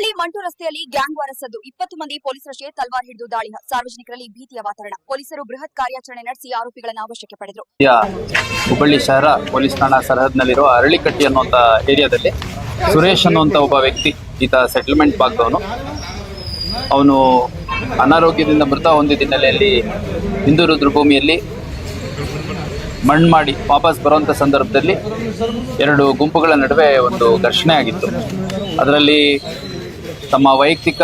ಹುಬ್ಬಳ್ಳಿ ಮಂಟು ರಸ್ತೆಯಲ್ಲಿ ಗ್ಯಾಂಗ್ ವಾರ ಸದ್ದು ಇಪ್ಪತ್ತು ಮಂದಿ ಪೊಲೀಸರಷ್ಟೇ ತಲ್ವಾರ್ ಹಿಡಿದು ದಾಳಿ. ಸಾರ್ವಜನಿಕರಲ್ಲಿ ಭೀತಿಯ ವಾತಾವರಣ. ಪೊಲೀಸರು ಬೃಹತ್ ಕಾರ್ಯಾಚರಣೆ ನಡೆಸಿ ಆರೋಪಿಗಳನ್ನು ವಶಕ್ಕೆ ಪಡೆದರು. ಹುಬ್ಬಳ್ಳಿ ಶಹರ ಪೊಲೀಸ್ ಠಾಣಾ ಸರಹದ್ನಲ್ಲಿರುವ ಅರಳಿಕಟ್ಟಿ ಅನ್ನುವಂಥ ಏರಿಯಾದಲ್ಲಿ ಸುರೇಶ್ ಅನ್ನುವಂಥ ಒಬ್ಬ ವ್ಯಕ್ತಿ, ಈತ ಸೆಟಲ್ಮೆಂಟ್ ಭಾಗದವನು. ಅವನು ಅನಾರೋಗ್ಯದಿಂದ ಮೃತ ಹೊಂದಿದ ಹಿನ್ನೆಲೆಯಲ್ಲಿ ಹಿಂದೂ ರುದ್ರಭೂಮಿಯಲ್ಲಿ ಮಣ್ಣು ಮಾಡಿ ವಾಪಸ್ ಬರುವಂಥ ಸಂದರ್ಭದಲ್ಲಿ ಎರಡು ಗುಂಪುಗಳ ನಡುವೆ ಒಂದು ಘರ್ಷಣೆ ಆಗಿತ್ತು. ಅದರಲ್ಲಿ ತಮ್ಮ ವೈಯಕ್ತಿಕ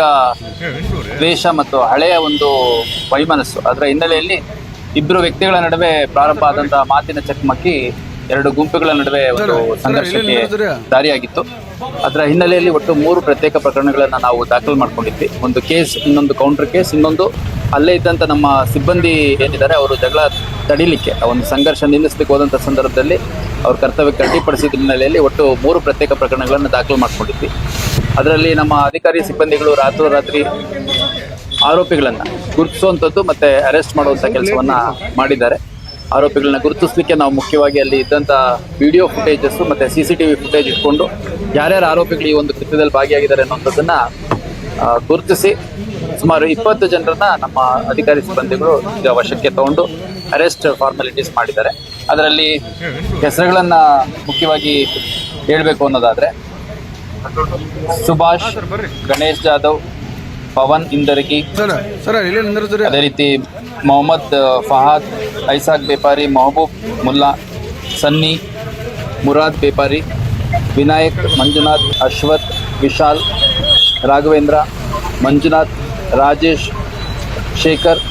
ದ್ವೇಷ ಮತ್ತು ಹಳೆಯ ಒಂದು ವೈಮನಸ್ಸು. ಅದರ ಹಿನ್ನೆಲೆಯಲ್ಲಿ ಇಬ್ಬರು ವ್ಯಕ್ತಿಗಳ ನಡುವೆ ಪ್ರಾರಂಭ ಆದಂತಹ ಮಾತಿನ ಚಕಮಕಿ ಎರಡು ಗುಂಪುಗಳ ನಡುವೆ ಒಂದು ಸಂಘರ್ಷಕ್ಕೆ ದಾರಿಯಾಗಿತ್ತು. ಅದರ ಹಿನ್ನೆಲೆಯಲ್ಲಿ ಒಟ್ಟು ಮೂರು ಪ್ರತ್ಯೇಕ ಪ್ರಕರಣಗಳನ್ನು ನಾವು ದಾಖಲು ಮಾಡ್ಕೊಂಡಿದ್ವಿ. ಒಂದು ಕೇಸ್ ಇನ್ನೊಂದು ಕೌಂಟರ್ ಕೇಸ್ ಇನ್ನೊಂದು ಅಲ್ಲೇ ಇದ್ದಂಥ ನಮ್ಮ ಸಿಬ್ಬಂದಿ ಏನಿದ್ದಾರೆ ಅವರು ಜಗಳ ತಡಿಲಿಕ್ಕೆ ಆ ಒಂದು ಸಂಘರ್ಷ ನಿಲ್ಲಿಸಲಿಕ್ಕೆ ಹೋದಂಥ ಸಂದರ್ಭದಲ್ಲಿ ಅವ್ರ ಕರ್ತವ್ಯಕ್ಕೆ ಅಡ್ಡಿಪಡಿಸಿದ ಹಿನ್ನೆಲೆಯಲ್ಲಿ ಒಟ್ಟು ಮೂರು ಪ್ರತ್ಯೇಕ ಪ್ರಕರಣಗಳನ್ನು ದಾಖಲು ಮಾಡ್ಕೊಂಡಿದ್ವಿ. ಅದರಲ್ಲಿ ನಮ್ಮ ಅಧಿಕಾರಿ ಸಿಬ್ಬಂದಿಗಳು ರಾತ್ರೋರಾತ್ರಿ ಆರೋಪಿಗಳನ್ನು ಗುರುತಿಸುವಂಥದ್ದು ಮತ್ತು ಅರೆಸ್ಟ್ ಮಾಡುವಂಥ ಕೆಲಸವನ್ನು ಮಾಡಿದ್ದಾರೆ. ಆರೋಪಿಗಳನ್ನ ಗುರುತಿಸಲಿಕ್ಕೆ ನಾವು ಮುಖ್ಯವಾಗಿ ಅಲ್ಲಿ ಇದ್ದಂಥ ವಿಡಿಯೋ ಫುಟೇಜಸ್ಸು ಮತ್ತು C C T V footage ಇಟ್ಕೊಂಡು ಯಾರ್ಯಾರು ಆರೋಪಿಗಳು ಈ ಒಂದು ಕೃತ್ಯದಲ್ಲಿ ಭಾಗಿಯಾಗಿದ್ದಾರೆ ಅನ್ನೋಂಥದ್ದನ್ನು ಗುರುತಿಸಿ ಸುಮಾರು ಇಪ್ಪತ್ತು ಜನರನ್ನ ನಮ್ಮ ಅಧಿಕಾರಿ ಸಿಬ್ಬಂದಿಗಳು ಈಗ ವಶಕ್ಕೆ ತಗೊಂಡು ಅರೆಸ್ಟ್ ಫಾರ್ಮಾಲಿಟೀಸ್ ಮಾಡಿದ್ದಾರೆ. ಅದರಲ್ಲಿ ಹೆಸರುಗಳನ್ನು ಮುಖ್ಯವಾಗಿ ಹೇಳಬೇಕು ಅನ್ನೋದಾದ್ರೆ ಸುಭಾಷ್ ಗಣೇಶ್ ಜಾಧವ್ ಪವನ್ ಇಂದರಗಿ. ಅದೇ ರೀತಿ ಮೊಹಮ್ಮದ್ ಫಹಾದ್ ಐಸಾಕ್ ಬೇಪಾರಿ ಮಹಬೂಬ್ ಮುಲ್ಲಾ ಸನ್ನಿ ಮುರಾದ್ ಬೇಪಾರಿ ವಿನಾಯಕ್ ಮಂಜುನಾಥ್ ಅಶ್ವಥ್ ವಿಶಾಲ್ ರಾಘವೇಂದ್ರ ಮಂಜುನಾಥ್ ರಾಜೇಶ್ ಶೇಖರ್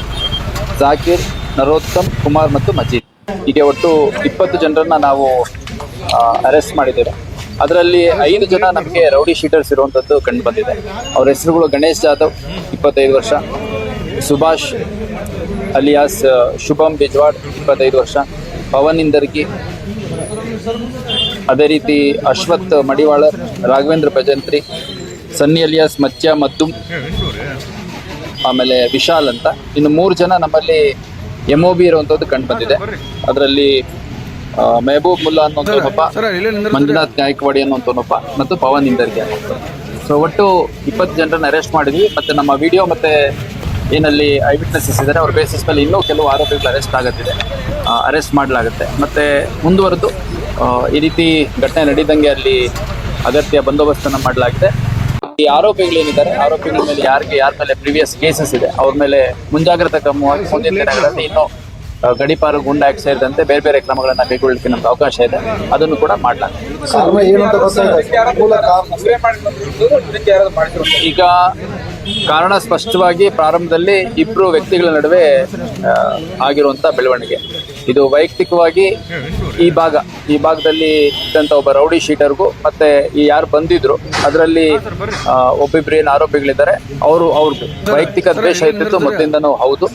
ಜಾಕೀರ್ ನರೋತ್ತಮ್ ಕುಮಾರ್ ಮತ್ತು ಮಜೀದ್. ಹೀಗೆ ಒಟ್ಟು ಇಪ್ಪತ್ತು ಜನರನ್ನು ನಾವು ಅರೆಸ್ಟ್ ಮಾಡಿದ್ದೇವೆ. ಅದರಲ್ಲಿ ಐದು ಜನ ನಮಗೆ ರೌಡಿ ಶೀಟರ್ಸ್ ಇರುವಂಥದ್ದು ಕಂಡು ಬಂದಿದೆ. ಅವ್ರ ಹೆಸರುಗಳು ಗಣೇಶ್ ಜಾಧವ್, ಇಪ್ಪತ್ತೈದು ವರ್ಷ, ಸುಭಾಷ್ ಅಲಿಯಾಸ್ ಶುಭಂ ಬಿಜ್ವಾಡ್, ಇಪ್ಪತ್ತೈದು ವರ್ಷ, ಪವನ್ ಇಂದರ್ಗಿ, ಅದೇ ರೀತಿ ಅಶ್ವಥ್ ಮಡಿವಾಳರ್ ರಾಘವೇಂದ್ರ ಭಜಂತ್ರಿ, ಸನ್ನಿ ಅಲಿಯಾಸ್, ಮತ್ಯ ಮತ್ತು ಆಮೇಲೆ ವಿಶಾಲ್ ಅಂತ. ಇನ್ನು ಮೂರು ಜನ ನಮ್ಮಲ್ಲಿ ಎಂ ಒ ಬಿ ಇರುವಂಥದ್ದು ಕಂಡು ಬಂದಿದೆ. ಅದರಲ್ಲಿ ಮೆಹಬೂಬ್ ಮುಲ್ಲಾ ಅನ್ನೋ ಸರ್ ಇಲ್ಲೇ ನಿಂದಿರ್ತೀರಿ. ಮಂಜುನಾಥ್ ಗಾಯಕ್ವಾಡಿ ಅನ್ನುವಂಥವನೊಬ್ಬ ಮತ್ತು ಪವನ್ ಇಂದರ್ಗೆ. ಸೊ ಒಟ್ಟು ಇಪ್ಪತ್ತು ಜನರನ್ನ ಅರೆಸ್ಟ್ ಮಾಡಿದ್ವಿ ಮತ್ತೆ ನಮ್ಮ ವಿಡಿಯೋ ಮತ್ತೆ ಏನಲ್ಲಿ ಐ ವಿಟ್ನೆಸಸ್ ಇದ್ದಾರೆ. ಅವ್ರ ಬೇಸಿಸ್ ಮೇಲೆ ಇನ್ನೂ ಕೆಲವು ಆರೋಪಿಗಳು ಅರೆಸ್ಟ್ ಆಗುತ್ತಿದೆ. ಅರೆಸ್ಟ್ ಮಾಡಲಾಗುತ್ತೆ. ಮತ್ತೆ ಮುಂದುವರೆದು ಈ ರೀತಿ ಘಟನೆ ನಡೀದಂಗೆ ಅಲ್ಲಿ ಅಗತ್ಯ ಬಂದೋಬಸ್ತನ್ನು ಮಾಡಲಾಗಿದೆ. ಈ ಆರೋಪಿಗಳೇನಿದ್ದಾರೆ? ಆರೋಪಿಗಳ ಮೇಲೆ ಯಾರಿಗೆ ಯಾರ ಮೇಲೆ ಪ್ರಿವಿಯಸ್ ಕೇಸಸ್ ಇದೆ? ಅವ್ರ ಮೇಲೆ ಮುಂಜಾಗ್ರತಾ ಕ್ರಮವಾಗಿ ಮುಂದಿನ ದಿನಗಳಲ್ಲಿ ಇನ್ನೂ ಗಡೀಪಾರು ಗುಂಡಾಗಿ ಸೇರಿದಂತೆ ಬೇರೆ ಬೇರೆ ಕ್ರಮಗಳನ್ನ ಕೈಗೊಳ್ಳಲಿಕ್ಕೆ ನಮ್ಗೆ ಅವಕಾಶ ಇದೆ. ಅದನ್ನು ಕೂಡ ಮಾಡಲಾಗಿದೆ ಕಾರಣ ಈಗ ಕಾರಣ ಸ್ಪಷ್ಟವಾಗಿ ಪ್ರಾರಂಭದಲ್ಲಿ ಇಬ್ಬರು ವ್ಯಕ್ತಿಗಳ ನಡುವೆ ಆಗಿರುವಂಥ ಆಗಿರುವಂತ ಬೆಳವಣಿಗೆ. ಇದು ವೈಯಕ್ತಿಕವಾಗಿ ಈ ಭಾಗ ಈ ಭಾಗದಲ್ಲಿ ಇದ್ದಂತ ಒಬ್ಬ ರೌಡಿ ಶೀಟರ್ಗೂ ಮತ್ತೆ ಈ ಯಾರು ಬಂದಿದ್ರು ಅದರಲ್ಲಿ ಒಬ್ಬಿಬ್ರು ಏನು ಆರೋಪಿಗಳಿದ್ದಾರೆ ಅವರು ಅವ್ರದ್ದು ವೈಯಕ್ತಿಕ ದ್ವೇಷ ಇದ್ದಿದ್ದು ಮೊದಲಿಂದನೂ ಹೌದು.